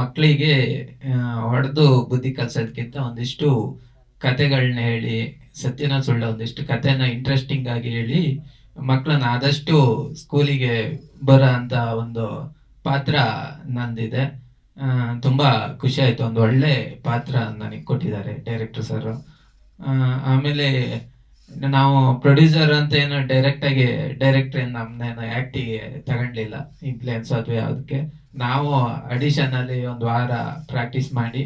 ಮಕ್ಕಳಿಗೆ ಹೊಡೆದು ಬುದ್ಧಿ ಕಲ್ಸೋದಕ್ಕಿಂತ ಒಂದಿಷ್ಟು ಕತೆಗಳನ್ನ ಹೇಳಿ, ಸತ್ಯನ ಸುಳ್ಳ ಒಂದಿಷ್ಟು ಕತೆನ ಇಂಟ್ರೆಸ್ಟಿಂಗ್ ಆಗಿ ಹೇಳಿ ಮಕ್ಕಳನ್ನ ಆದಷ್ಟು ಸ್ಕೂಲಿಗೆ ಬರೋ ಅಂತ ಒಂದು ಪಾತ್ರ ನಂದಿದೆ. ತುಂಬ ತುಂಬಾ ಖುಷಿ ಆಯ್ತು. ಒಂದು ಒಳ್ಳೆ ಪಾತ್ರ ನನಗೆ ಕೊಟ್ಟಿದ್ದಾರೆ ಡೈರೆಕ್ಟರ್ ಸರ್. ಆಮೇಲೆ ನಾವು ಪ್ರೊಡ್ಯೂಸರ್ ಅಂತ ಏನು ಡೈರೆಕ್ಟ್ ಆಗಿ ಡೈರೆಕ್ಟ್ ನಮ್ನೇನು ಆಕ್ಟಿಗೆ ತಗೊಂಡಿಲ್ಲ ಇನ್ಫ್ಲೂಯೆನ್ಸ್ ಅಥವಾ ಯಾವುದಕ್ಕೆ. ನಾವು ಅಡಿಷನ್ ಅಲ್ಲಿ ಒಂದು ವಾರ ಪ್ರಾಕ್ಟೀಸ್ ಮಾಡಿ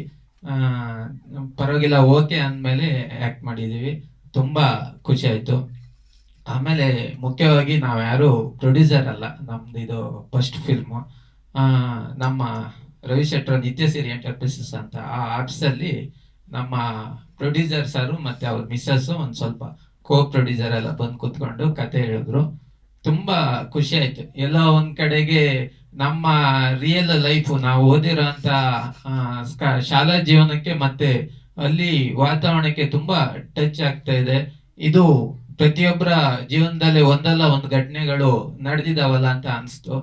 ಪರವಾಗಿಲ್ಲ ಓಕೆ ಅಂದಮೇಲೆ ಆಕ್ಟ್ ಮಾಡಿದೀವಿ. ತುಂಬಾ ಖುಷಿ ಆಯ್ತು. ಆಮೇಲೆ ಮುಖ್ಯವಾಗಿ ನಾವು ಯಾರು ಪ್ರೊಡ್ಯೂಸರ್ ಅಲ್ಲ, ನಮ್ದು ಇದು ಫಸ್ಟ್ ಫಿಲ್ಮು ನಮ್ಮ ರವಿ ಶೆಟ್ಟರ್ ನಿತ್ಯ ಸಿರಿ ಎಂಟರ್ಪ್ರೈಸಸ್ ಅಂತ ಆ ಆಪ್ಸಲ್ಲಿ ನಮ್ಮ ಪ್ರೊಡ್ಯೂಸರ್ ಸರ್ ಮತ್ತೆ ಅವ್ರ ಮಿಸ್ಸಸ್ ಒಂದು ಸ್ವಲ್ಪ ಕೋ ಪ್ರೊಡ್ಯೂಸರ್ ಎಲ್ಲ ಬಂದು ಕುತ್ಕೊಂಡು ಕತೆ ಹೇಳಿದ್ರು. ತುಂಬಾ ಖುಷಿ ಆಯ್ತು. ಎಲ್ಲ ಒಂದ್ ಕಡೆಗೆ ನಮ್ಮ ರಿಯಲ್ ಲೈಫ್ ನಾವು ಓದಿರೋ ಅಂತ ಶಾಲಾ ಜೀವನಕ್ಕೆ ಮತ್ತೆ ಅಲ್ಲಿ ವಾತಾವರಣಕ್ಕೆ ತುಂಬಾ ಟಚ್ ಆಗ್ತಾ ಇದೆ. ಇದು ಪ್ರತಿಯೊಬ್ಬರ ಜೀವನದಲ್ಲಿ ಒಂದಲ್ಲ ಒಂದು ಘಟನೆಗಳು ನಡೆದಿದಾವಲ್ಲ ಅಂತ ಅನಿಸ್ತು.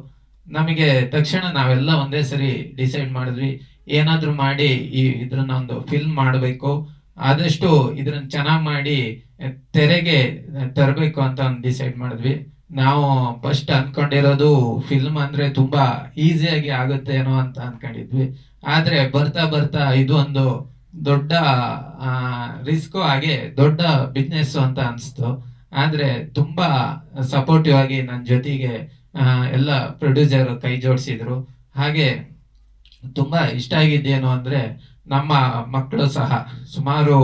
ನಮಗೆ ತಕ್ಷಣ ನಾವೆಲ್ಲ ಒಂದೇ ಸರಿ ಡಿಸೈಡ್ ಮಾಡಿದ್ವಿ. ಏನಾದ್ರೂ ಮಾಡಿ ಈ ಇದ್ರನ್ನ ಒಂದು ಫಿಲ್ಮ್ ಮಾಡಬೇಕು. ಆದಷ್ಟು ಇದನ್ನ ಚೆನ್ನಾಗಿ ಮಾಡಿ ತೆರೆಗೆ ತರಬೇಕು ಅಂತ ಒಂದು ಡಿಸೈಡ್ ಮಾಡಿದ್ವಿ. ನಾವು ಫಸ್ಟ್ ಅನ್ಕೊಂಡಿರೋದು ಫಿಲ್ಮ್ ಅಂದ್ರೆ ತುಂಬಾ ಈಸಿಯಾಗಿ ಆಗುತ್ತೇನೋ ಅಂತ ಅನ್ಕೊಂಡಿದ್ವಿ. ಆದ್ರೆ ಬರ್ತಾ ಬರ್ತಾ ಇದು ಒಂದು ದೊಡ್ಡ ರಿಸ್ಕ್ ಹಾಗೆ ದೊಡ್ಡ ಬಿಸ್ನೆಸ್ ಅಂತ ಅನ್ಸ್ತು. ಆದ್ರೆ ತುಂಬಾ ಸಪೋರ್ಟಿವ್ ಆಗಿ ನನ್ನ ಜೊತೆಗೆ ಎಲ್ಲ ಪ್ರೊಡ್ಯೂಸರ್ ಕೈ ಜೋಡಿಸಿದ್ರು. ಹಾಗೆ ತುಂಬಾ ಇಷ್ಟ ಆಗಿದ್ದೇನು ಅಂದ್ರೆ ನಮ್ಮ ಮಕ್ಕಳು ಸಹ ಸುಮಾರು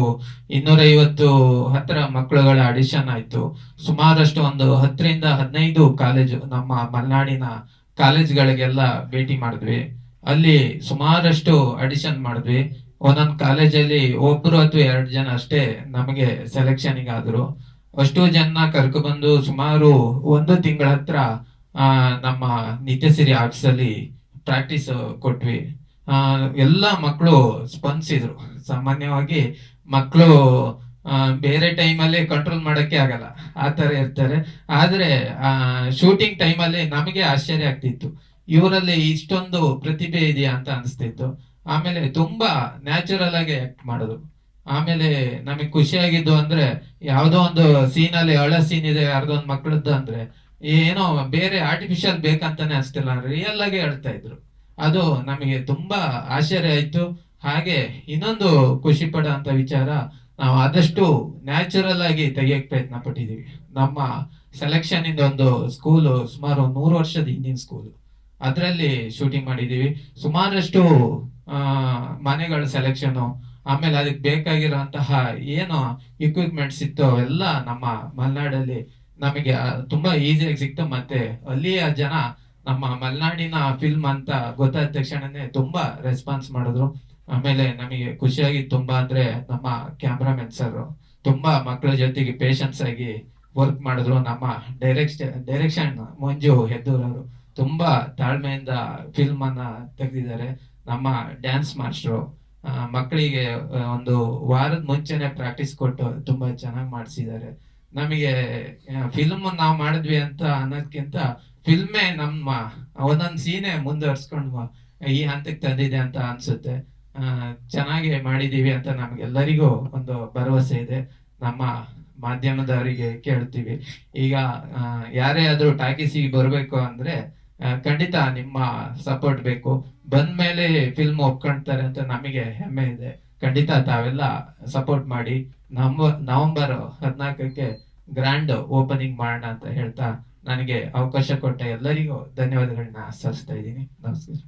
ಇನ್ನೂರೈವತ್ತು ಹತ್ರ ಮಕ್ಕಳುಗಳ ಅಡಿಷನ್ ಆಯ್ತು. ಸುಮಾರಷ್ಟು ಒಂದು ಹತ್ತರಿಂದ ಹದಿನೈದು ಕಾಲೇಜು ನಮ್ಮ ಮಲೆನಾಡಿನ ಕಾಲೇಜ್ಗಳಿಗೆಲ್ಲ ಭೇಟಿ ಮಾಡಿದ್ವಿ. ಅಲ್ಲಿ ಸುಮಾರಷ್ಟು ಅಡಿಷನ್ ಮಾಡಿದ್ವಿ. ಒಂದೊಂದು ಕಾಲೇಜಲ್ಲಿ ಒಬ್ರು ಅಥವಾ ಎರಡು ಜನ ಅಷ್ಟೇ ನಮಗೆ ಸೆಲೆಕ್ಷನ್ ಆದ್ರು. ಅಷ್ಟು ಜನ ಕರ್ಕೊಬಂದು ಸುಮಾರು ಒಂದು ತಿಂಗಳ ಹತ್ರ ನಮ್ಮ ನಿತ್ಯಸಿರಿ ಆರ್ಟ್ಸಲ್ಲಿ ಪ್ರಾಕ್ಟೀಸ್ ಕೊಟ್ವಿ. ಎಲ್ಲ ಮಕ್ಕಳು ಸ್ಪಂದಿಸಿದ್ರು. ಸಾಮಾನ್ಯವಾಗಿ ಮಕ್ಕಳು ಬೇರೆ ಟೈಮಲ್ಲಿ ಕಂಟ್ರೋಲ್ ಮಾಡೋಕ್ಕೆ ಆಗಲ್ಲ. ಆ ಥರ ಇರ್ತಾರೆ. ಆದ್ರೆ ಶೂಟಿಂಗ್ ಟೈಮಲ್ಲಿ ನಮಗೆ ಆಶ್ಚರ್ಯ ಆಗ್ತಿತ್ತು. ಇವರಲ್ಲಿ ಇಷ್ಟೊಂದು ಪ್ರತಿಭೆ ಇದೆಯಾ ಅಂತ ಅನಿಸ್ತಿತ್ತು. ಆಮೇಲೆ ತುಂಬಾ ನ್ಯಾಚುರಲ್ ಆಗಿ ಆಕ್ಟ್ ಮಾಡೋದು. ಆಮೇಲೆ ನಮಗೆ ಖುಷಿಯಾಗಿದ್ದು ಅಂದ್ರೆ, ಯಾವುದೋ ಒಂದು ಸೀನ್ ಅಲ್ಲಿ ಹಳ ಸೀನ್ ಇದೆ, ಯಾರ್ದೋ ಒಂದು ಮಕ್ಕಳದ್ದು ಅಂದ್ರೆ, ಏನೋ ಬೇರೆ ಆರ್ಟಿಫಿಷಿಯಲ್ ಬೇಕಂತಾನೆ ಅಷ್ಟಿಲ್ಲ ರಿಯಲ್ ಆಗಿ ಹೇಳ್ತಾ ಇದ್ರು. ಅದು ನಮಗೆ ತುಂಬಾ ಆಶ್ಚರ್ಯ ಆಯ್ತು. ಹಾಗೆ ಇನ್ನೊಂದು ಖುಷಿ ಪಡುವಂತ ವಿಚಾರ, ನಾವು ಆದಷ್ಟು ನ್ಯಾಚುರಲ್ ಆಗಿ ತೆಗಿಯಕ್ ಪ್ರಯತ್ನ ಪಟ್ಟಿದೀವಿ ನಮ್ಮ ಸೆಲೆಕ್ಷನ್ ಇಂದ ಒಂದು ಸ್ಕೂಲು ಸುಮಾರು ನೂರು ವರ್ಷದ ಹಿಂದಿನ ಸ್ಕೂಲ್ ಅದರಲ್ಲಿ ಶೂಟಿಂಗ್ ಮಾಡಿದೀವಿ ಸುಮಾರಷ್ಟು ಮನೆಗಳ ಸೆಲೆಕ್ಷನ್ ಆಮೇಲೆ ಅದಕ್ಕೆ ಬೇಕಾಗಿರುವಂತಹ ಏನು ಇಕ್ವಿಪ್ಮೆಂಟ್ಸ್ ಇತ್ತು ಎಲ್ಲ ನಮ್ಮ ಮಲೆನಾಡಲ್ಲಿ ನಮಗೆ ತುಂಬಾ ಈಸಿಯಾಗಿ ಸಿಕ್ತು. ಮತ್ತೆ ಅಲ್ಲಿಯ ಜನ ನಮ್ಮ ಮಲೆನಾಡಿನ ಫಿಲ್ಮ್ ಅಂತ ಗೊತ್ತಾದ ತಕ್ಷಣನೇ ತುಂಬಾ ರೆಸ್ಪಾನ್ಸ್ ಮಾಡಿದ್ರು. ಆಮೇಲೆ ನಮಗೆ ಖುಷಿಯಾಗಿ ತುಂಬಾ ಅಂದ್ರೆ ನಮ್ಮ ಕ್ಯಾಮ್ರಾಮನ್ ಸರ್ ತುಂಬಾ ಮಕ್ಕಳ ಜೊತೆಗೆ ಪೇಷನ್ಸ್ ಆಗಿ ವರ್ಕ್ ಮಾಡಿದ್ರು. ನಮ್ಮ ಡೈರೆಕ್ಷ ಡೈರೆಕ್ಷನ್ ಮಂಜು ಹೆದ್ದೂರವರು ತುಂಬಾ ತಾಳ್ಮೆಯಿಂದ ಫಿಲ್ಮ್ ಅನ್ನ ತೆಗೆದಿದ್ದಾರೆ. ನಮ್ಮ ಡ್ಯಾನ್ಸ್ ಮಾಸ್ಟ್ರು ಮಕ್ಕಳಿಗೆ ಒಂದು ವಾರದ ಮುಂಚೆನೆ ಪ್ರಾಕ್ಟೀಸ್ ಕೊಟ್ಟು ತುಂಬಾ ಚೆನ್ನಾಗಿ ಮಾಡಿಸಿದ್ದಾರೆ. ನಮಗೆ ಫಿಲ್ಮ್ ನಾವು ಮಾಡಿದ್ವಿ ಅಂತ ಅನ್ನೋದ್ಕಿಂತ ಫಿಲ್ಮೇ ನಮ್ಮ ಒಂದೊಂದು ಸೀನೆ ಮುಂದುವರ್ಸ್ಕೊಂಡು ಈ ಹಂತಕ್ಕೆ ತಂದಿದೆ ಅಂತ ಅನ್ಸುತ್ತೆ. ಚೆನ್ನಾಗಿ ಮಾಡಿದೀವಿ ಅಂತ ನಮ್ಗೆಲ್ಲರಿಗೂ ಒಂದು ಭರವಸೆ ಇದೆ. ನಮ್ಮ ಮಾಧ್ಯಮದವರಿಗೆ ಕೇಳ್ತೀವಿ. ಈಗ ಯಾರೇ ಆದ್ರೂ ಟಾಕೀಸಿಗೆ ಬರಬೇಕು ಅಂದ್ರೆ ಖಂಡಿತ ನಿಮ್ಮ ಸಪೋರ್ಟ್ ಬೇಕು. ಬಂದ ಮೇಲೆ ಫಿಲ್ಮ್ ಒಪ್ಕೊಂತಾರೆ ಅಂತ ನಮಗೆ ಹೆಮ್ಮೆ ಇದೆ. ಖಂಡಿತ ತಾವೆಲ್ಲ ಸಪೋರ್ಟ್ ಮಾಡಿ. ನವಂಬರ್ ನವೆಂಬರ್ ಹದಿನಾಲ್ಕಕ್ಕೆ ಗ್ರ್ಯಾಂಡ್ ಓಪನಿಂಗ್ ಮಾಡೋಣ ಅಂತ ಹೇಳ್ತಾ ನನಗೆ ಅವಕಾಶ ಕೊಟ್ಟ ಎಲ್ಲರಿಗೂ ಧನ್ಯವಾದಗಳನ್ನ ಸಲ್ಲಿಸ್ತಾ ಇದ್ದೀನಿ. ನಮಸ್ಕಾರ.